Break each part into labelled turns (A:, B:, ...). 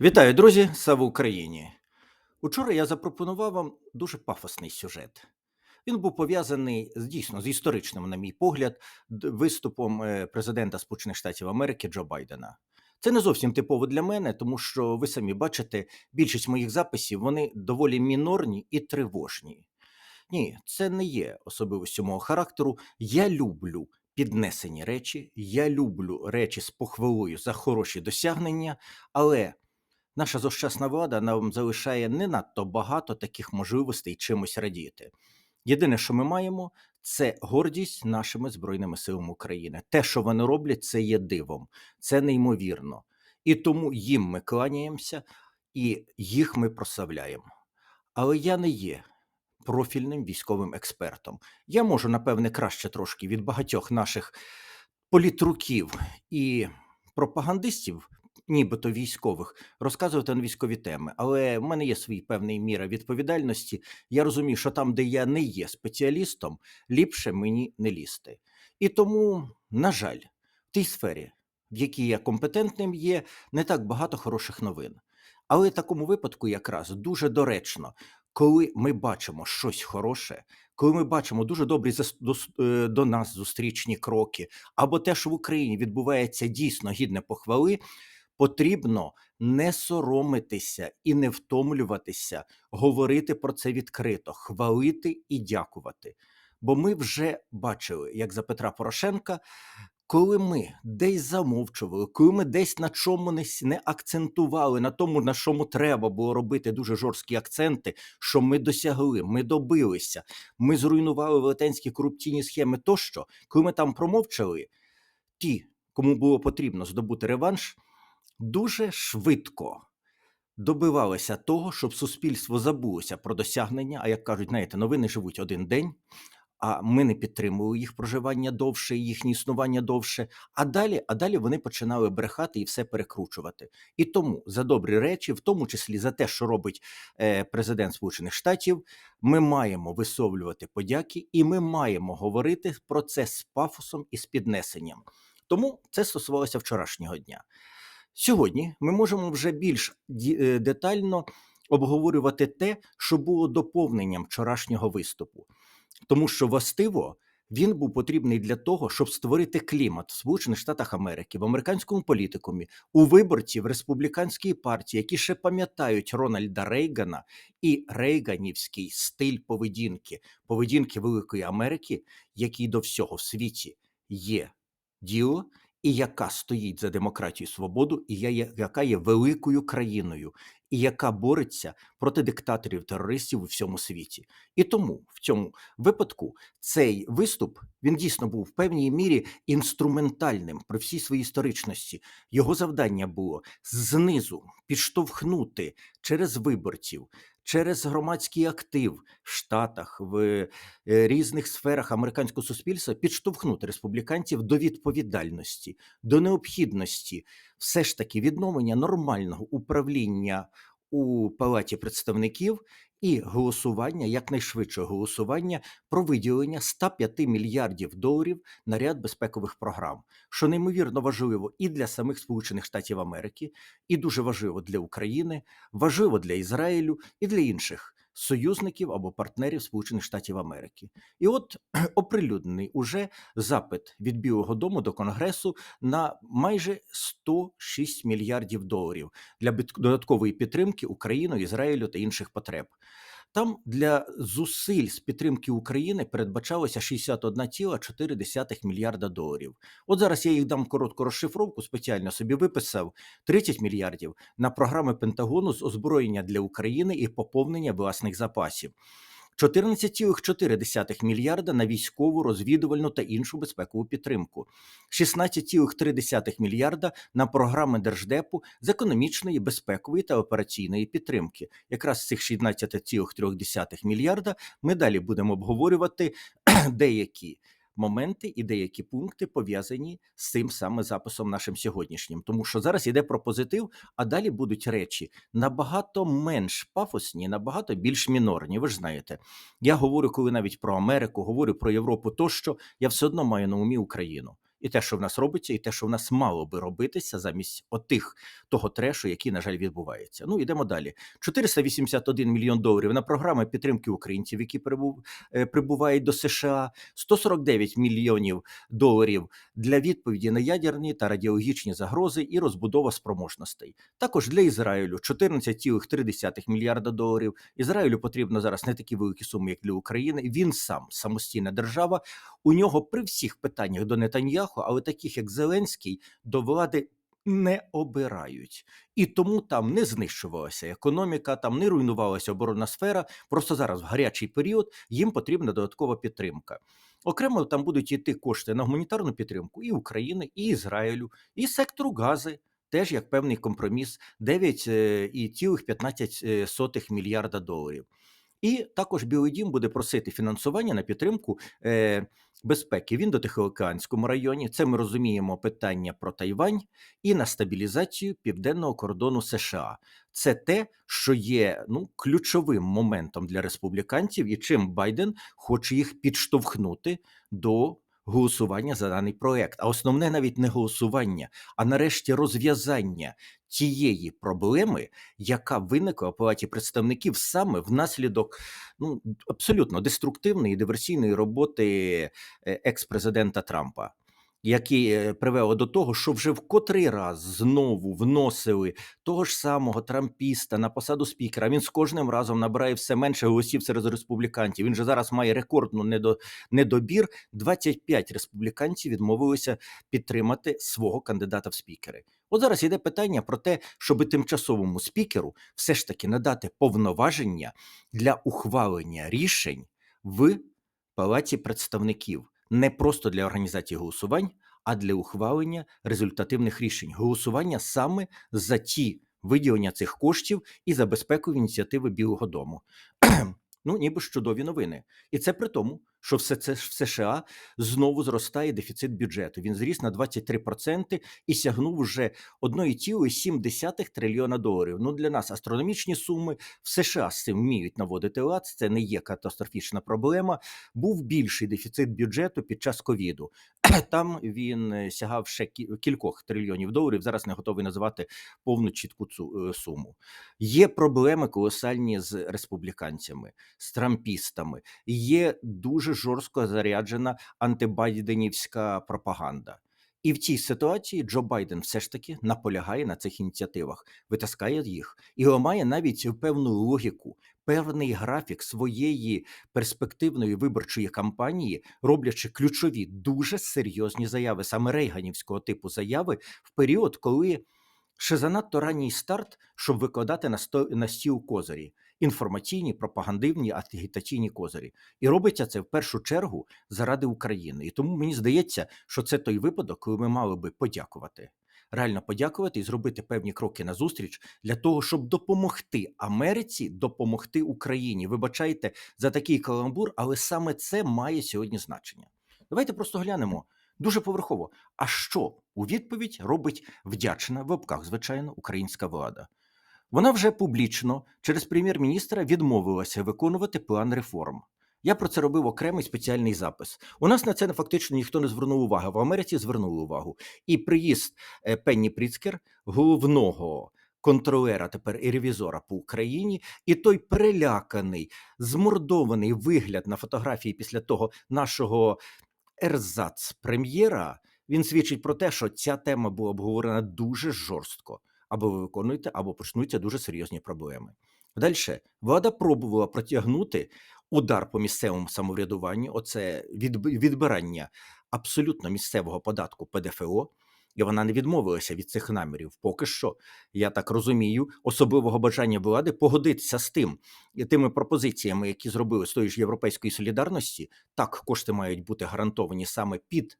A: Вітаю, друзі! Слава Україні! Учора я запропонував вам дуже пафосний сюжет. Він був пов'язаний з дійсно з історичним, на мій погляд, виступом е, президента Сполучених Штатів Америки Джо Байдена. Це не зовсім типово для мене, тому що ви самі бачите, більшість моїх записів вони доволі мінорні і тривожні. Ні, це не є особливістю мого характеру. Я люблю піднесені речі, я люблю речі з похвалою за хороші досягнення, але наша зощасна влада нам залишає не надто багато таких можливостей чимось радіти. Єдине, що ми маємо, це гордість нашими збройними силами України. Те, що вони роблять, це є дивом, це неймовірно. І тому їм ми кланяємося і їх ми прославляємо. Але я не є профільним військовим експертом. Я можу, напевне, краще трошки від багатьох наших політруків і пропагандистів, нібито військових, розказувати на військові теми. Але в мене є свій певний міра відповідальності. Я розумію, що там, де я не є спеціалістом, ліпше мені не лізти. І тому, на жаль, в тій сфері, в якій я компетентним, є не так багато хороших новин. Але в такому випадку, якраз дуже доречно, коли ми бачимо щось хороше, коли ми бачимо дуже добрі е, до нас зустрічні кроки, або те, що в Україні відбувається дійсно гідне похвали, потрібно не соромитися і не втомлюватися, говорити про це відкрито, хвалити і дякувати. Бо ми вже бачили, як за Петра Порошенка, коли ми десь замовчували, коли ми десь на чому не, акцентували, на тому, на чому треба було робити дуже жорсткі акценти, що ми досягли, ми добилися, ми зруйнували велетенські корупційні схеми тощо, коли ми там промовчали, ті, кому було потрібно здобути реванш, дуже швидко добивалися того, щоб суспільство забулося про досягнення. А як кажуть, знаєте, новини живуть один день. А ми не підтримували їх проживання довше, їхнє існування довше. А далі, а далі вони починали брехати і все перекручувати. І тому за добрі речі, в тому числі за те, що робить е, президент Сполучених Штатів, ми маємо висловлювати подяки, і ми маємо говорити про це з пафосом і з піднесенням. Тому це стосувалося вчорашнього дня. Сьогодні ми можемо вже більш е, детально обговорювати те, що було доповненням вчорашнього виступу, тому що властиво він був потрібний для того, щоб створити клімат в Сполучених Штатах Америки, в американському політикумі, у виборців республіканської партії, які ще пам'ятають Рональда Рейгана і рейганівський стиль поведінки, поведінки Великої Америки, який до всього в світі є діло, і яка стоїть за демократію і свободу, і яка є великою країною, і яка бореться проти диктаторів терористів у всьому світі. І тому в цьому випадку цей виступ він дійсно був в певній мірі інструментальним при всій своїй історичності. Його завдання було знизу підштовхнути через виборців. Через громадський актив в Штатах, в е, різних сферах американського суспільства підштовхнути республіканців до відповідальності, до необхідності все ж таки відновлення нормального управління у Палаті представників і голосування, якнайшвидше голосування про виділення 105 мільярдів доларів на ряд безпекових програм, що неймовірно важливо і для самих Сполучених Штатів Америки, і дуже важливо для України, важливо для Ізраїлю і для інших союзників або партнерів Сполучених Штатів Америки. І от оприлюднений уже запит від Білого Дому до Конгресу на майже 106 мільярдів доларів для додаткової підтримки України, Ізраїлю та інших потреб. Там для зусиль з підтримки України передбачалося 61,4 мільярда доларів. От зараз я їх дам коротку розшифровку, спеціально собі виписав 30 мільярдів на програми Пентагону з озброєння для України і поповнення власних запасів. 14,4 мільярда на військову, розвідувальну та іншу безпекову підтримку, 16,3 мільярда на програми Держдепу з економічної, безпекової та операційної підтримки. Якраз з цих 16,3 мільярда ми далі будемо обговорювати деякі моменти і деякі пункти пов'язані з цим саме записом нашим сьогоднішнім. Тому що зараз йде про позитив, а далі будуть речі набагато менш пафосні, набагато більш мінорні. Ви ж знаєте, я говорю, коли навіть про Америку, говорю про Європу, тощо я все одно маю на умі Україну. І те, що в нас робиться, і те, що в нас мало би робитися замість отих того трешу, який, на жаль, відбувається. Ну йдемо далі. 481 мільйон доларів на програми підтримки українців, які е, прибувають до США, 149 мільйонів доларів для відповіді на ядерні та радіологічні загрози і розбудова спроможностей. Також для Ізраїлю 14,3 мільярда доларів. Ізраїлю потрібно зараз не такі великі суми, як для України. Він сам самостійна держава. У нього при всіх питаннях до Нетаньяху, але таких як Зеленський, до влади не обирають. І тому там не знищувалася економіка, там не руйнувалася оборонна сфера. Просто зараз в гарячий період їм потрібна додаткова підтримка. Окремо там будуть йти кошти на гуманітарну підтримку і України, і Ізраїлю, і сектору Гази. Теж як певний компроміс 9,15 мільярда доларів. І також Білий Дім буде просити фінансування на підтримку е, безпеки в Індотихоокеанському районі. Це ми розуміємо питання про Тайвань і на стабілізацію південного кордону США. Це те, що є ну ключовим моментом для республіканців, і чим Байден хоче їх підштовхнути до голосування за даний проект. А основне навіть не голосування, а нарешті розв'язання тієї проблеми, яка виникла в палаті представників саме внаслідок ну абсолютно деструктивної диверсійної роботи е, екс-президента Трампа. Які е, привело до того, що вже в котрий раз знову вносили того ж самого трампіста на посаду спікера. Він з кожним разом набирає все менше голосів серед республіканців. Він же зараз має рекордну недо, недобір. 25 республіканців відмовилися підтримати свого кандидата в спікери. От зараз йде питання про те, щоб тимчасовому спікеру все ж таки надати повноваження для ухвалення рішень в палаті представників не просто для організації голосувань, а для ухвалення результативних рішень. Голосування саме за ті виділення цих коштів і за безпеку ініціативи Білого Дому. Ну, ніби ж чудові новини, і це при тому, що все це в США знову зростає дефіцит бюджету. Він зріс на 23% і сягнув вже 1,7 трильйона доларів. Ну для нас астрономічні суми в США з цим вміють наводити лад. Це не є катастрофічна проблема. Був більший дефіцит бюджету під час ковіду. Там він е, сягав ще кі- кількох трильйонів доларів. Зараз не готовий називати повну чітку цю е, суму. Є проблеми колосальні з республіканцями, з трампістами. Є дуже жорстко заряджена антибайденівська пропаганда. І в цій ситуації Джо Байден все ж таки наполягає на цих ініціативах, витискає їх і ламає навіть певну логіку, певний графік своєї перспективної виборчої кампанії, роблячи ключові дуже серйозні заяви, саме рейганівського типу заяви, в період, коли ще занадто ранній старт, щоб викладати на сто на стіл козирі, інформаційні, пропагандивні, агітаційні козирі. І робиться це в першу чергу заради України. І тому мені здається, що це той випадок, коли ми мали би подякувати. Реально подякувати і зробити певні кроки назустріч для того, щоб допомогти Америці, допомогти Україні. Вибачайте за такий каламбур, але саме це має сьогодні значення. Давайте просто глянемо дуже поверхово. А що у відповідь робить вдячна в обках, звичайно, українська влада? Вона вже публічно через прем'єр-міністра відмовилася виконувати план реформ. Я про це робив окремий спеціальний запис. У нас на це фактично ніхто не звернув уваги. В Америці звернули увагу. І приїзд е, Пенні Пріцкер, головного контролера тепер і ревізора по Україні, і той переляканий, змордований вигляд на фотографії після того нашого ерзац прем'єра. Він свідчить про те, що ця тема була обговорена дуже жорстко. Або ви виконуєте, або почнуться дуже серйозні проблеми. Далі влада пробувала протягнути удар по місцевому самоврядуванню, оце відбирання абсолютно місцевого податку ПДФО, і вона не відмовилася від цих намірів. Поки що, я так розумію, особливого бажання влади погодитися з тим і тими пропозиціями, які зробили з тої ж європейської солідарності. Так, кошти мають бути гарантовані саме під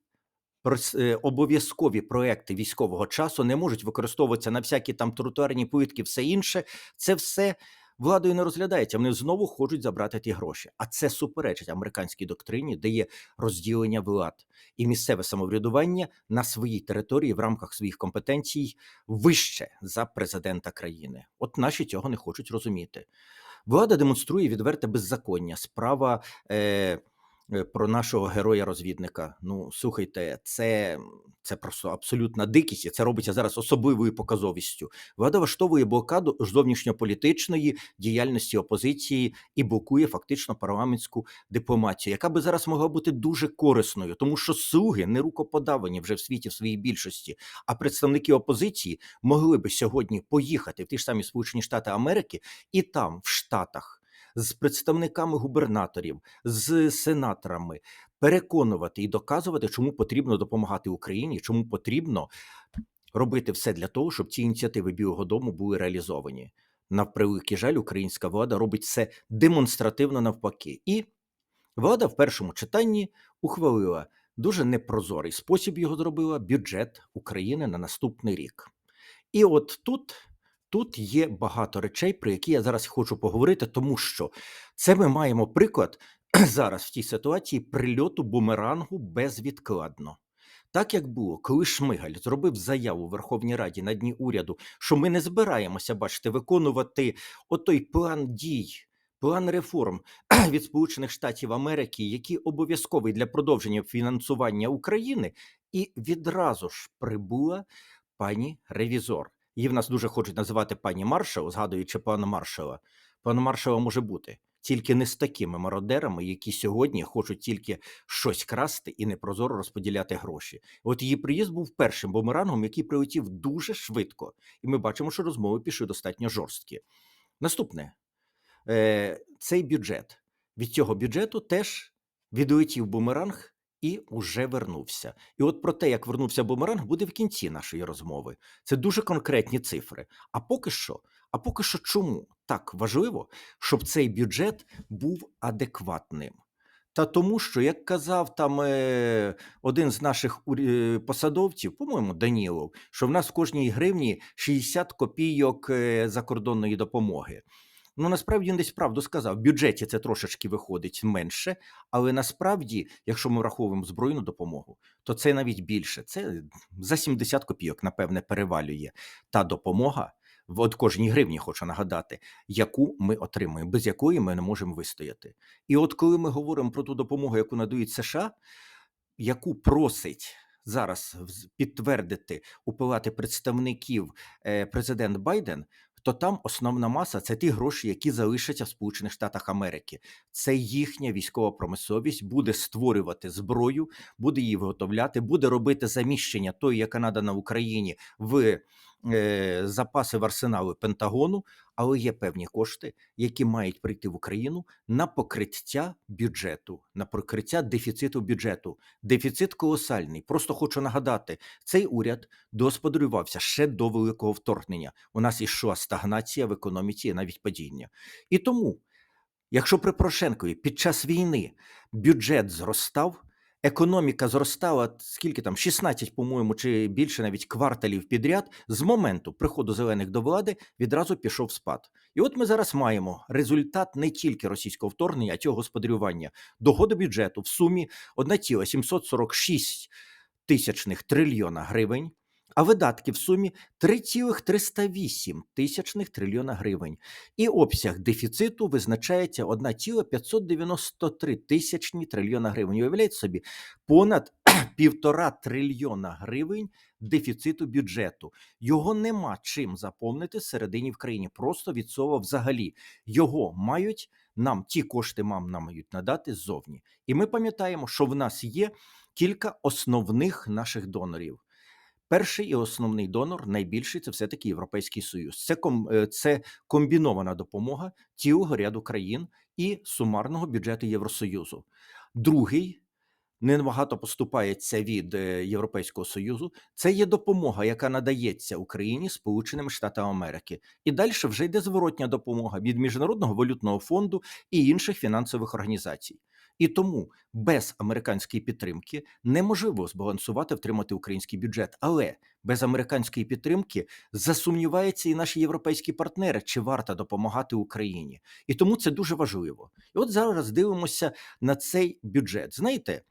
A: обов'язкові проекти військового часу, не можуть використовуватися на всякі там тротуарні плитки, все інше. Це все владою не розглядається. Вони знову хочуть забрати ті гроші. А це суперечить американській доктрині, де є розділення влад і місцеве самоврядування на своїй території в рамках своїх компетенцій вище за президента країни. От наші цього не хочуть розуміти. Влада демонструє відверте беззаконня, справа е, е, про нашого героя-розвідника. Ну, слухайте, це, це просто абсолютна дикість, і це робиться зараз особливою показовістю. Влада влаштовує блокаду зовнішньополітичної діяльності опозиції і блокує фактично парламентську дипломатію, яка би зараз могла бути дуже корисною, тому що слуги не рукоподавані вже в світі в своїй більшості, а представники опозиції могли би сьогодні поїхати в ті ж самі Сполучені Штати Америки і там, в Штатах, з представниками губернаторів, з сенаторами переконувати і доказувати, чому потрібно допомагати Україні, чому потрібно робити все для того, щоб ці ініціативи Білого Дому були реалізовані. На жаль, українська влада робить все демонстративно навпаки. І влада в першому читанні ухвалила дуже непрозорий спосіб його зробила бюджет України на наступний рік. І от тут, тут є багато речей, про які я зараз хочу поговорити, тому що це ми маємо приклад зараз в тій ситуації прильоту бумерангу безвідкладно. Так як було, коли Шмигаль зробив заяву Верховній Раді на дні уряду, що ми не збираємося, бачите, виконувати отой план дій, план реформ від Сполучених Штатів Америки, який обов'язковий для продовження фінансування України, і відразу ж прибула пані ревізор. Її в нас дуже хочуть називати пані Маршал, згадуючи пана Маршала. Пана Маршала може бути тільки не з такими мародерами, які сьогодні хочуть тільки щось красти і непрозоро розподіляти гроші. От її приїзд був першим бумерангом, який прилетів дуже швидко, і ми бачимо, що розмови пішли достатньо жорсткі. Наступне е, цей бюджет. Від цього бюджету теж відлетів бумеранг і уже вернувся. І от про те, як вернувся бумеранг, буде в кінці нашої розмови. Це дуже конкретні цифри. А поки що, а поки що, чому так важливо, щоб цей бюджет був адекватним? Та тому, що, як казав там е, один з наших е, посадовців, по-моєму, Данілов, що в нас в кожній гривні 60 копійок е, закордонної допомоги. Ну, насправді він десь правду сказав. В бюджеті це трошечки виходить менше, але насправді, якщо ми враховуємо збройну допомогу, то це навіть більше. Це за 70 копійок, напевне, перевалює та допомога. В от кожній гривні хочу нагадати, яку ми отримуємо, без якої ми не можемо вистояти. І от коли ми говоримо про ту допомогу, яку надають США, яку просить зараз підтвердити у палати представників е, президент Байден, то там основна маса це ті гроші, які залишаться в Сполучених Штатах Америки. Це їхня військова промисловість буде створювати зброю, буде її виготовляти, буде робити заміщення тої, яка надана Україні в запаси в арсенали Пентагону, але є певні кошти, які мають прийти в Україну на покриття бюджету, на покриття дефіциту бюджету. Дефіцит колосальний. Просто хочу нагадати, цей уряд господарювався ще до великого вторгнення. У нас ішла стагнація в економіці, навіть падіння. І тому, якщо при Порошенкові під час війни бюджет зростав, економіка зростала скільки там 16, по-моєму, чи більше навіть кварталів підряд, з моменту приходу зелених до влади відразу пішов спад. І от ми зараз маємо результат не тільки російського вторгнення, а цього господарювання. Доходи бюджету в сумі 1,746 тисячних трильйона гривень, а видатки в сумі 3,308 тисячних трильйона гривень. І обсяг дефіциту визначається 1,593 тисячні трильйона гривень. Уявляєте собі, понад півтора трильйона гривень дефіциту бюджету. Його нема чим заповнити всередині в країні. Просто від слова взагалі. Його мають нам, ті кошти мам нам мають надати ззовні. І ми пам'ятаємо, що в нас є кілька основних наших донорів. Перший і основний донор, найбільший це все-таки Європейський Союз. Це, е, це комбінована допомога цілого ряду країн і сумарного бюджету Євросоюзу. Другий не набагато поступається від е, Європейського Союзу. Це є допомога, яка надається Україні Сполученими Штатами Америки. І далі вже йде зворотня допомога від Міжнародного валютного фонду і інших фінансових організацій. І тому без американської підтримки неможливо збалансувати, втримати український бюджет. Але без американської підтримки засумніваються і наші європейські партнери, чи варто допомагати Україні. І тому це дуже важливо. І от зараз дивимося на цей бюджет. Знаєте,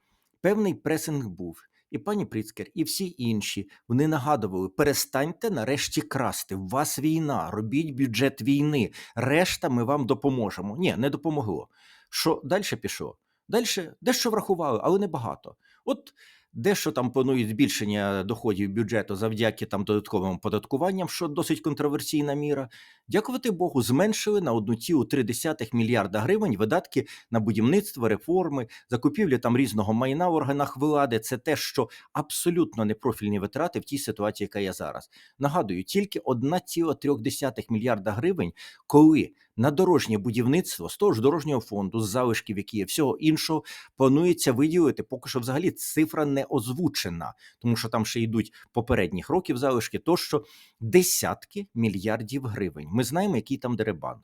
A: певний пресинг був. І пані Пріцкер, і всі інші вони нагадували: перестаньте нарешті красти. У вас війна, робіть бюджет війни. Решта ми вам допоможемо. Ні, не допомогло. Що далі пішло? Далі дещо врахували, але не багато. От дещо там планують збільшення доходів бюджету завдяки там додатковим податкуванням, що досить контроверсійна міра. Дякувати Богу, зменшили на 1,3 мільярда гривень видатки на будівництво, реформи, закупівлі там різного майна в органах влади. Це те, що абсолютно непрофільні витрати в тій ситуації, яка є зараз. Нагадую, тільки 1,3 мільярда гривень, коли на дорожнє будівництво з того ж дорожнього фонду, з залишків, які є всього іншого, планується виділити. Поки що, взагалі, цифра не озвучена, тому що там ще йдуть попередніх років залишки, тощо десятки мільярдів гривень. Ми знаємо, який там деребан.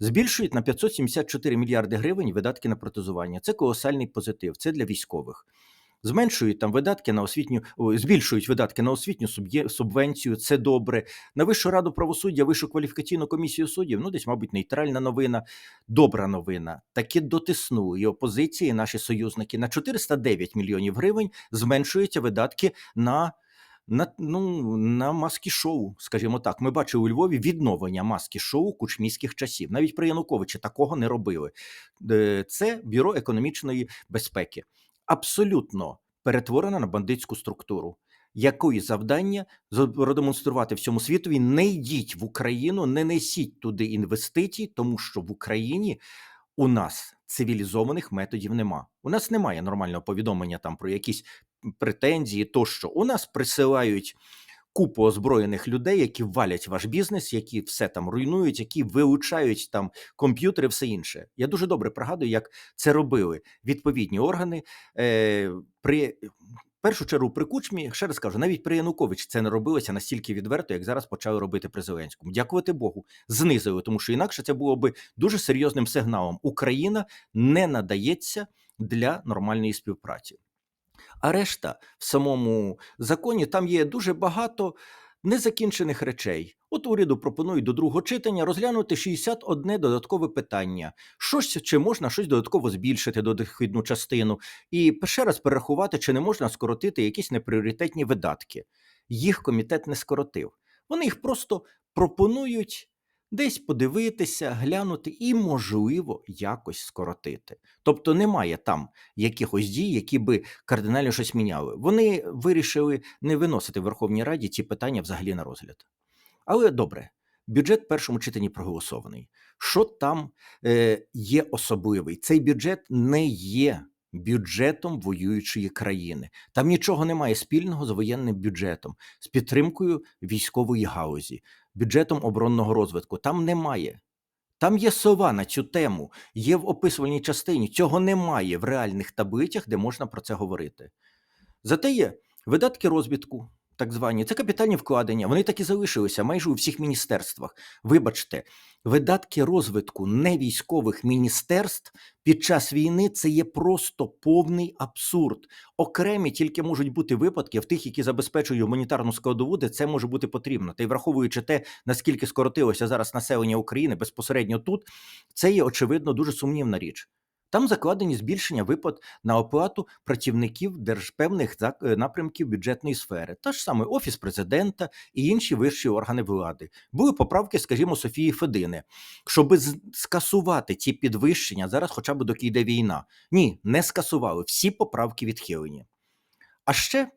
A: Збільшують на 574 мільярди гривень видатки на протезування. Це колосальний позитив. Це для військових. Зменшують там видатки на освітню, збільшують видатки на освітню субвенцію. Це добре. На Вищу раду правосуддя, Вищу кваліфікаційну комісію суддів. Ну, десь, мабуть, нейтральна новина, добра новина. Таки дотиснули і опозиції, і наші союзники на 409 мільйонів гривень зменшуються видатки на. На, ну, на маски шоу, скажімо так, ми бачили у Львові відновлення маски шоу кучміських часів. Навіть при Януковичі такого не робили. Е, Це бюро економічної безпеки абсолютно перетворена на бандитську структуру. Якої завдання продемонструвати всьому світові? Не йдіть в Україну, не несіть туди інвестицій, тому що в Україні у нас цивілізованих методів нема. У нас немає нормального повідомлення там про якісь претензії. Тощо у нас присилають купу озброєних людей, які валять ваш бізнес, які все там руйнують, які вилучають там комп'ютери, все інше. Я дуже добре пригадую, як це робили відповідні органи е, при. Першу чергу при кучмі, ще раз кажу, навіть при Янукович це не робилося настільки відверто, як зараз почали робити при Зеленському. Дякувати Богу, знизили, тому що інакше це було би дуже серйозним сигналом. Україна не надається для нормальної співпраці. А решта в самому законі там є дуже багато незакінчених речей. От уряду пропонують до другого читання розглянути 61 додаткове питання. Щось чи можна щось додатково збільшити до дохідну частину, і ще раз перерахувати, чи не можна скоротити якісь непріоритетні видатки. Їх комітет не скоротив. Вони їх просто пропонують десь подивитися, глянути і, можливо, якось скоротити. Тобто немає там якихось дій, які би кардинально щось міняли. Вони вирішили не виносити в Верховній Раді ці питання взагалі на розгляд. Але добре, бюджет в першому читанні проголосований. Що там е, є особливий? Цей бюджет не є бюджетом воюючої країни. Там нічого немає спільного з воєнним бюджетом, з підтримкою військової галузі, бюджетом оборонного розвитку. Там немає. Там є сова на цю тему, є в описувальній частині. Цього немає в реальних таблицях, де можна про це говорити. Зате є видатки розвідку, так звані, це капітальні вкладення. Вони так і залишилися майже у всіх міністерствах. Вибачте, видатки розвитку невійськових міністерств під час війни це є просто повний абсурд. Окремі тільки можуть бути випадки в тих, які забезпечують гуманітарну складову, де це може бути потрібно. Та й враховуючи те, наскільки скоротилося зараз населення України безпосередньо тут, це є очевидно дуже сумнівна річ. Там закладені збільшення виплат на оплату працівників держпевних е, напрямків бюджетної сфери, та ж саме офіс президента і інші вищі органи влади. Були поправки, скажімо, Софії Федини, щоб скасувати ці підвищення зараз, хоча б доки йде війна. Ні, не скасували. Всі поправки відхилені. А ще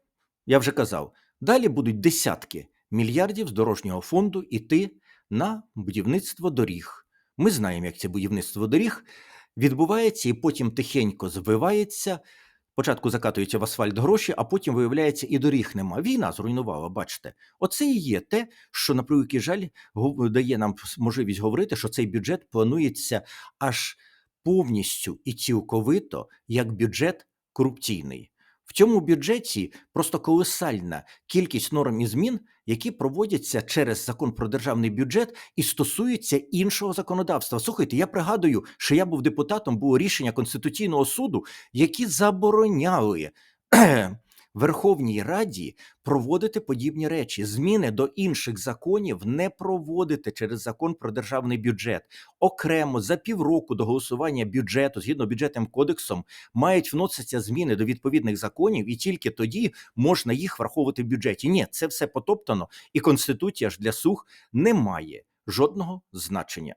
A: я вже казав, далі будуть десятки мільярдів з дорожнього фонду іти на будівництво доріг. Ми знаємо, як це будівництво доріг відбувається і потім тихенько звивається. Спочатку закатуються в асфальт гроші, а потім виявляється, і доріг нема. Війна зруйнувала, бачите. Оце і є те, що на превеликий жаль дає нам можливість говорити, що цей бюджет планується аж повністю і цілковито як бюджет корупційний. В цьому бюджеті просто колосальна кількість норм і змін, які проводяться через закон про державний бюджет і стосуються іншого законодавства. Слухайте, я пригадую, що я був депутатом, було рішення Конституційного суду, які забороняли Верховній Раді проводити подібні речі. Зміни до інших законів не проводити через закон про державний бюджет. Окремо за півроку до голосування бюджету, згідно бюджетним кодексом, мають вноситися зміни до відповідних законів, і тільки тоді можна їх враховувати в бюджеті. Ні, це все потоптано, і конституція ж для сух не має жодного значення.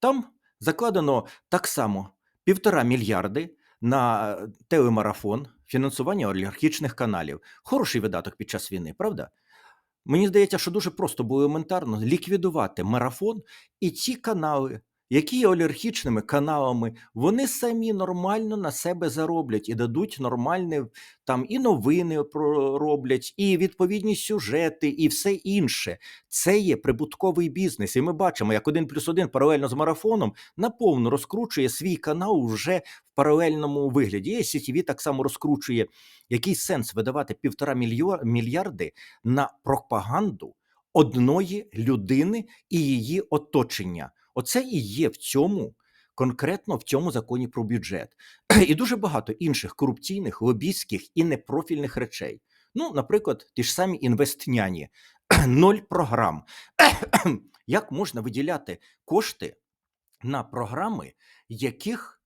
A: Там закладено так само півтора мільярди на телемарафон, фінансування олігархічних каналів. Хороший видаток під час війни, правда? Мені здається, що дуже просто було елементарно ліквідувати марафон і ці канали, які є олігархічними каналами, вони самі нормально на себе зароблять і дадуть нормальні там і новини роблять, і відповідні сюжети, і все інше. Це є прибутковий бізнес. І ми бачимо, як один плюс один паралельно з марафоном наповну розкручує свій канал вже в паралельному вигляді. І CTV так само розкручує. Який сенс видавати півтора мільярди на пропаганду одної людини і її оточення? Оце і є в цьому. Конкретно в цьому законі про бюджет і дуже багато інших корупційних, лобістських і непрофільних речей. Ну, наприклад, ті ж самі інвестняні, ноль програм. Як можна виділяти кошти на програми, яких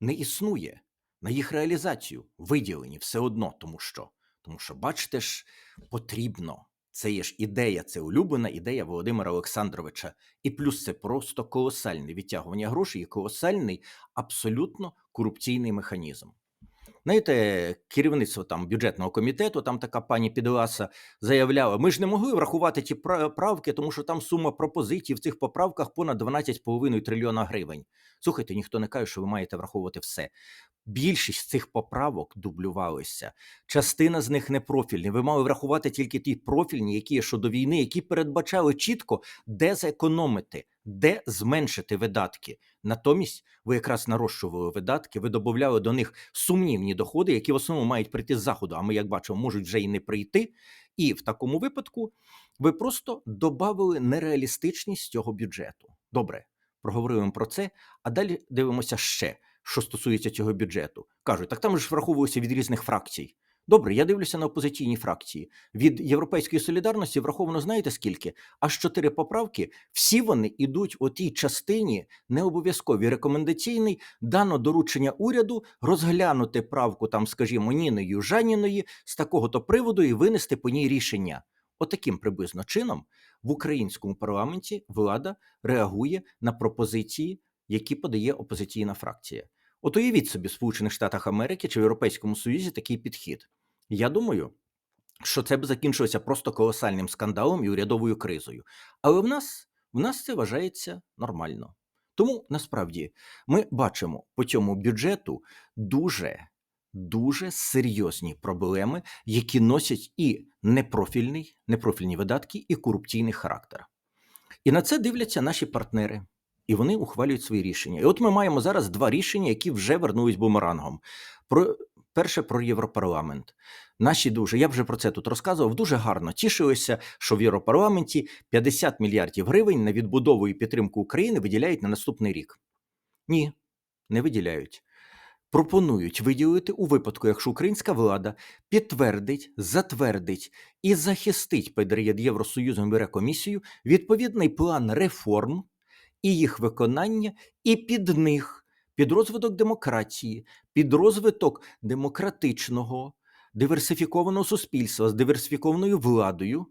A: не існує, на їх реалізацію виділені все одно, тому що, тому що, бачите ж, потрібно. Це є ж ідея, це улюблена ідея Володимира Олександровича. І плюс це просто колосальне відтягування грошей і колосальний, абсолютно корупційний механізм. Знаєте, керівництво там бюджетного комітету, там така пані Підласа заявляла: ми ж не могли врахувати ті пра- правки, тому що там сума пропозицій в цих поправках понад 12,5 трильйона гривень. Слухайте, ніхто не каже, що ви маєте враховувати все. Більшість цих поправок дублювалися. Частина з них не профільні. Ви мали врахувати тільки ті профільні, які є щодо війни, які передбачали чітко, де зекономити, де зменшити видатки. Натомість ви якраз нарощували видатки, ви додавали до них сумнівні доходи, які в основному мають прийти з заходу. А ми, як бачимо, можуть вже і не прийти. І в такому випадку ви просто додали нереалістичність цього бюджету. Добре, проговорили про це. А далі дивимося ще, що стосується цього бюджету. Кажуть, так там ж враховується від різних фракцій. Добре, я дивлюся на опозиційні фракції. Від Європейської солідарності враховано знаєте скільки? Аж чотири поправки. Всі вони йдуть у тій частині не обов'язкові рекомендаційний дано доручення уряду розглянути правку, там, скажімо, Ніни Южаніної з такого-то приводу і винести по ній рішення. Отаким приблизно чином в українському парламенті влада реагує на пропозиції, які подає опозиційна фракція. От уявіть собі в Сполучених Штатах Америки чи в Європейському Союзі такий підхід. Я думаю, що це б закінчилося просто колосальним скандалом і урядовою кризою. Але в нас, в нас це вважається нормально. Тому насправді ми бачимо по цьому бюджету дуже дуже серйозні проблеми, які носять і непрофільний, непрофільні видатки, і корупційний характер. І на це дивляться наші партнери, і вони ухвалюють свої рішення. І от ми маємо зараз два рішення, які вже вернулись бумерангом. Про перше про Європарламент. Наші дуже я вже про це тут розказував. Дуже гарно тішилися, що в Європарламенті 50 мільярдів гривень на відбудову і підтримку України виділяють на наступний рік. Ні, не виділяють. Пропонують виділити у випадку, якщо українська влада підтвердить, затвердить і захистить перед Євросоюзом і Єврокомісією відповідний план реформ і їх виконання, і під них під розвиток демократії, під розвиток демократичного, диверсифікованого суспільства з диверсифікованою владою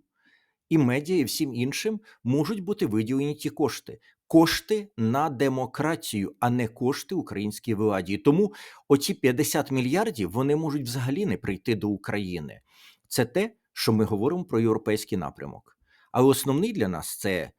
A: і медіа, і всім іншим можуть бути виділені ті кошти. Кошти на демократію, а не кошти українській владі. Тому оці 50 мільярдів вони можуть взагалі не прийти до України. Це те, що ми говоримо про європейський напрямок. Але основний для нас це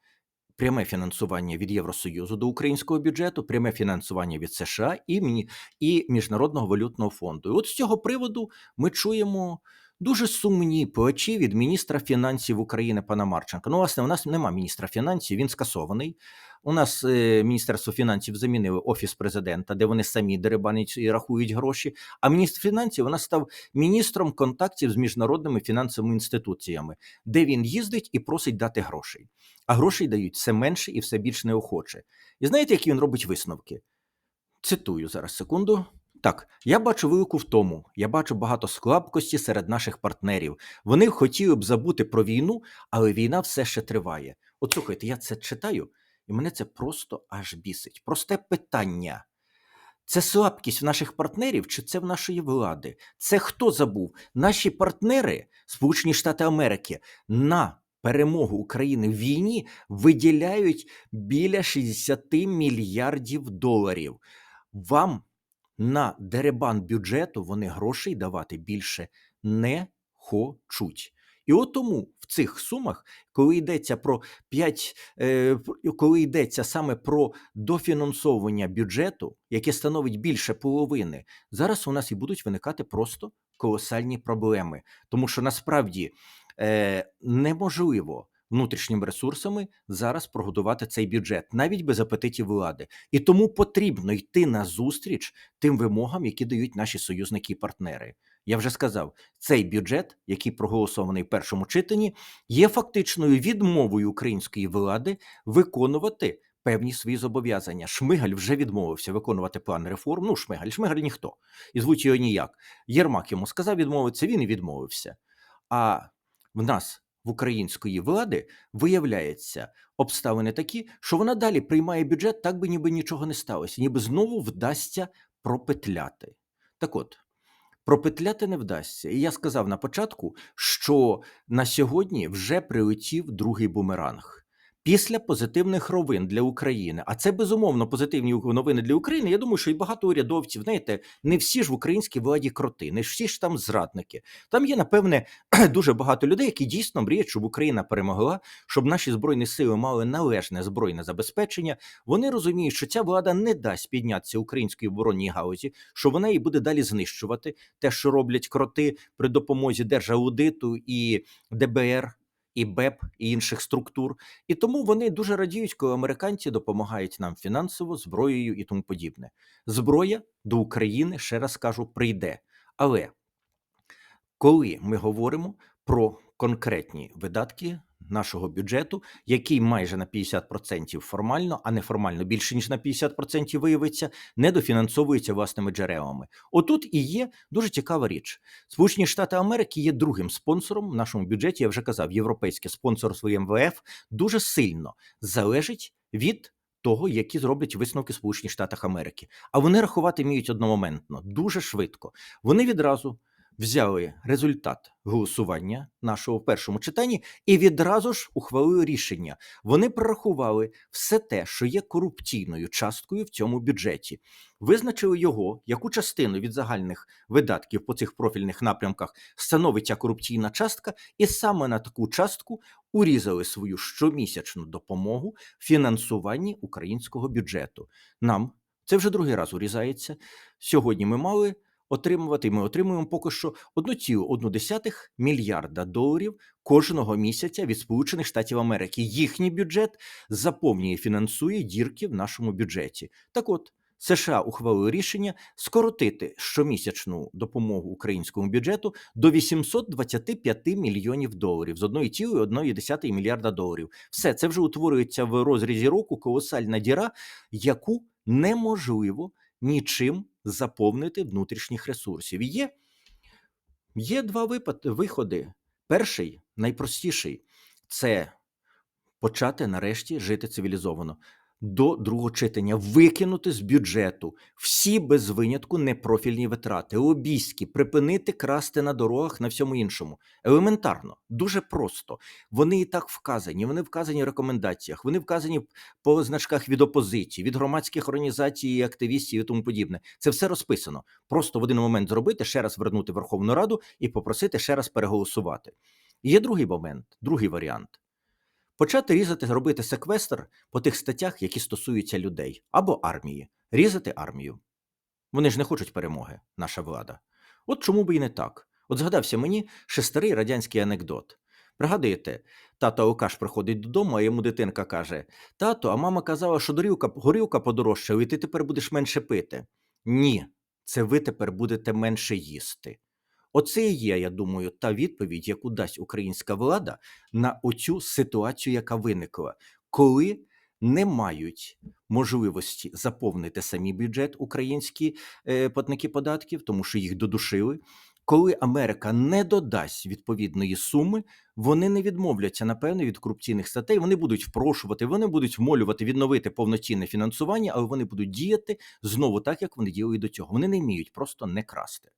A: пряме фінансування від Євросоюзу до українського бюджету, пряме фінансування від США і, і Міжнародного валютного фонду. І от з цього приводу ми чуємо дуже сумні плачі від міністра фінансів України пана Марченка. Ну, власне, у нас нема міністра фінансів, він скасований. У нас е, Міністерство фінансів замінили офіс президента, де вони самі дерибанять і рахують гроші. А міністр фінансів у нас став міністром контактів з міжнародними фінансовими інституціями, де він їздить і просить дати грошей. А грошей дають все менше і все більш неохоче. І знаєте, які він робить висновки? Цитую зараз секунду. Так, я бачу велику втому, я бачу багато слабкості серед наших партнерів. Вони хотіли б забути про війну, але війна все ще триває. От слухайте, я це читаю, і мене це просто аж бісить. Просте питання. Це слабкість в наших партнерів чи це в нашої влади? Це хто забув? Наші партнери, Сполучені Штати Америки, на перемогу України в війні виділяють біля 60 мільярдів доларів. Вам на деребан бюджету вони грошей давати більше не хочуть. І от тому в цих сумах, коли йдеться про 5, е, коли йдеться саме про дофінансовування бюджету, яке становить більше половини, зараз у нас і будуть виникати просто колосальні проблеми, тому що насправді е, неможливо внутрішніми ресурсами зараз прогодувати цей бюджет, навіть без апетитів влади. І тому потрібно йти на зустріч тим вимогам, які дають наші союзники і партнери. Я вже сказав, цей бюджет, який проголосований в першому читанні, є фактичною відмовою української влади виконувати певні свої зобов'язання. Шмигаль вже відмовився виконувати план реформ. Ну, Шмигаль, Шмигаль ніхто. І звуть його ніяк. Єрмак йому сказав відмовитися, він і відмовився. А в нас, в української влади, виявляється, обставини такі, що вона далі приймає бюджет, так би ніби нічого не сталося, ніби знову вдасться пропетляти. Так от, пропетляти не вдасться. І я сказав на початку, що на сьогодні вже прилетів другий бумеранг. Після позитивних новин для України, а це безумовно позитивні новини для України. Я думаю, що і багато урядовців, знаєте, не всі ж в українській владі кроти, не всі ж там зрадники. Там є, напевне, дуже багато людей, які дійсно мріють, щоб Україна перемогла, щоб наші збройні сили мали належне збройне забезпечення. Вони розуміють, що ця влада не дасть піднятися українській оборонній галузі, що вона її буде далі знищувати. Те, що роблять кроти при допомозі Держаудиту і ДБР. І БЕП і інших структур, і тому вони дуже радіють, коли американці допомагають нам фінансово, зброєю і тому подібне. Зброя до України, ще раз кажу, прийде. Але коли ми говоримо про конкретні видатки нашого бюджету, який майже на 50% формально, а неформально більше ніж на 50% виявиться, недофінансовується власними джерелами. Отут і є дуже цікава річ. Сполучені Штати Америки є другим спонсором в нашому бюджеті. Я вже казав, європейське спонсорство МВФ дуже сильно залежить від. Того, які зроблять висновки Сполучені Штатах Америки, а вони рахувати вміють одномоментно, дуже швидко. Вони відразу взяли результат голосування нашого в першому читанні і відразу ж ухвалили рішення. Вони прорахували все те, що є корупційною часткою в цьому бюджеті, визначили його, яку частину від загальних видатків по цих профільних напрямках становить ця корупційна частка, і саме на таку частку урізали свою щомісячну допомогу фінансуванні українського бюджету. Нам це вже другий раз урізається. Сьогодні ми мали отримувати. Ми отримуємо поки що 1,1 мільярда доларів кожного місяця від Сполучених Штатів Америки. Їхній бюджет заповнює і фінансує дірки в нашому бюджеті. Так от. США ухвалили рішення скоротити щомісячну допомогу українському бюджету до 825 мільйонів доларів з 1,1 мільярда доларів. Все це вже утворюється в розрізі року колосальна діра, яку неможливо нічим заповнити внутрішніх ресурсів. Є, є два виходи. Перший, найпростіший, це почати нарешті жити цивілізовано. До другого читання викинути з бюджету всі без винятку непрофільні витрати, лобійські, припинити красти на дорогах на всьому іншому. Елементарно, дуже просто. Вони і так вказані. Вони вказані в рекомендаціях, вони вказані по значках від опозиції, від громадських організацій, і активістів і тому подібне. Це все розписано. Просто в один момент зробити, ще раз вернути Верховну Раду і попросити ще раз переголосувати. Є другий момент, другий варіант. Почати різати, робити секвестр по тих статтях, які стосуються людей або армії, різати армію. Вони ж не хочуть перемоги, наша влада. От чому би і не так? От згадався мені ще старий радянський анекдот. Пригадуєте, тато Алкаш приходить додому, а йому дитинка каже: Тато, а мама казала, що горілка, горілка подорожчала, і ти тепер будеш менше пити. Ні, це ви тепер будете менше їсти. Оце і є, я думаю, та відповідь, яку дасть українська влада на оцю ситуацію, яка виникла, коли не мають можливості заповнити самі бюджет українські е, платники податків, тому що їх додушили. Коли Америка не додасть відповідної суми, вони не відмовляться напевно від корупційних статей. Вони будуть впрошувати, вони будуть вмолювати відновити повноцінне фінансування, але вони будуть діяти знову так, як вони діяли до цього. Вони не вміють просто не красти.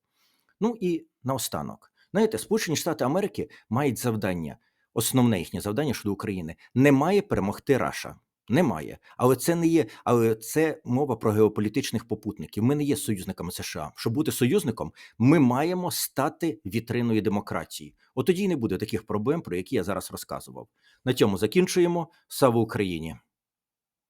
A: Ну і наостанок, знаєте, Сполучені Штати Америки мають завдання, основне їхнє завдання щодо України не має перемогти Раша. Немає. Але це не є, але це мова про геополітичних попутників. Ми не є союзниками США. Щоб бути союзником, ми маємо стати вітриною демократії. От тоді й не буде таких проблем, про які я зараз розказував. На цьому закінчуємо. Слава Україні!